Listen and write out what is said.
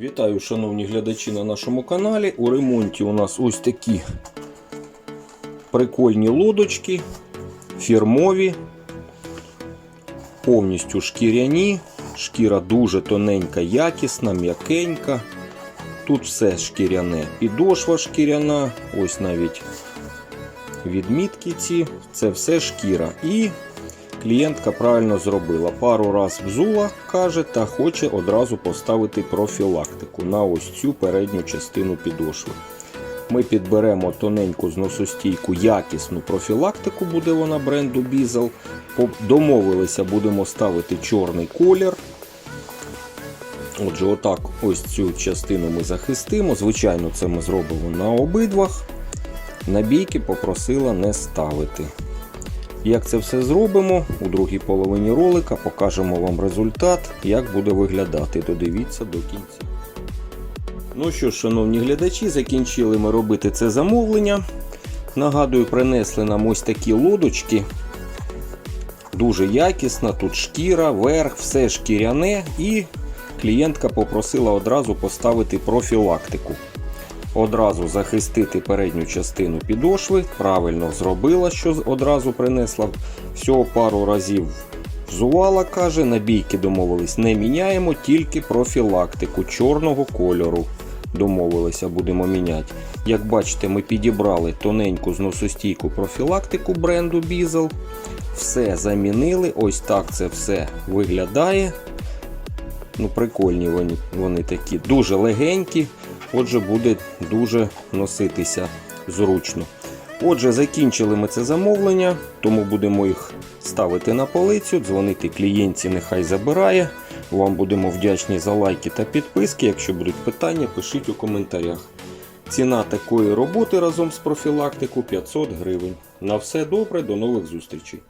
Вітаю, шановні глядачі на нашому каналі. У ремонті у нас ось такі прикольні лодочки, фірмові, повністю шкіряні. Шкіра дуже тоненька, якісна, м'якенька. Тут все шкіряне. Підошва шкіряна, ось навіть відмітки ці, це все шкіра. І клієнтка правильно зробила. Пару раз взула, каже, та хоче одразу поставити профілактику на ось цю передню частину підошви. Ми підберемо тоненьку зносостійку, якісну профілактику, буде вона бренду Бізел. Домовилися, будемо ставити чорний колір. Отже, отак ось цю частину ми захистимо. Звичайно, це ми зробимо на обидвах. Набійки попросила не ставити. Як це все зробимо, у другій половині ролика покажемо вам результат, як буде виглядати. Додивіться до кінця. Ну що ж, шановні глядачі, закінчили ми робити це замовлення. Нагадую, принесли нам ось такі лодочки. Дуже якісна, тут шкіра, верх, все шкіряне, і клієнтка попросила одразу поставити профілактику. Одразу захистити передню частину підошви. Правильно зробила, що одразу принесла. Всього пару разів взувала, каже, набійки домовились, не міняємо, тільки профілактику чорного кольору. Домовилися, будемо міняти. Як бачите, ми підібрали тоненьку зносостійку профілактику бренду Бізел. Все замінили. Ось так це все виглядає. Ну, Прикольні вони, вони такі, дуже легенькі. Отже, буде дуже носитися зручно. Отже, закінчили ми це замовлення, тому будемо їх ставити на полицю, дзвонити клієнтці, нехай забирає. Вам будемо вдячні за лайки та підписки. Якщо будуть питання, пишіть у коментарях. Ціна такої роботи разом з профілактику 500 гривень. На все добре, до нових зустрічей.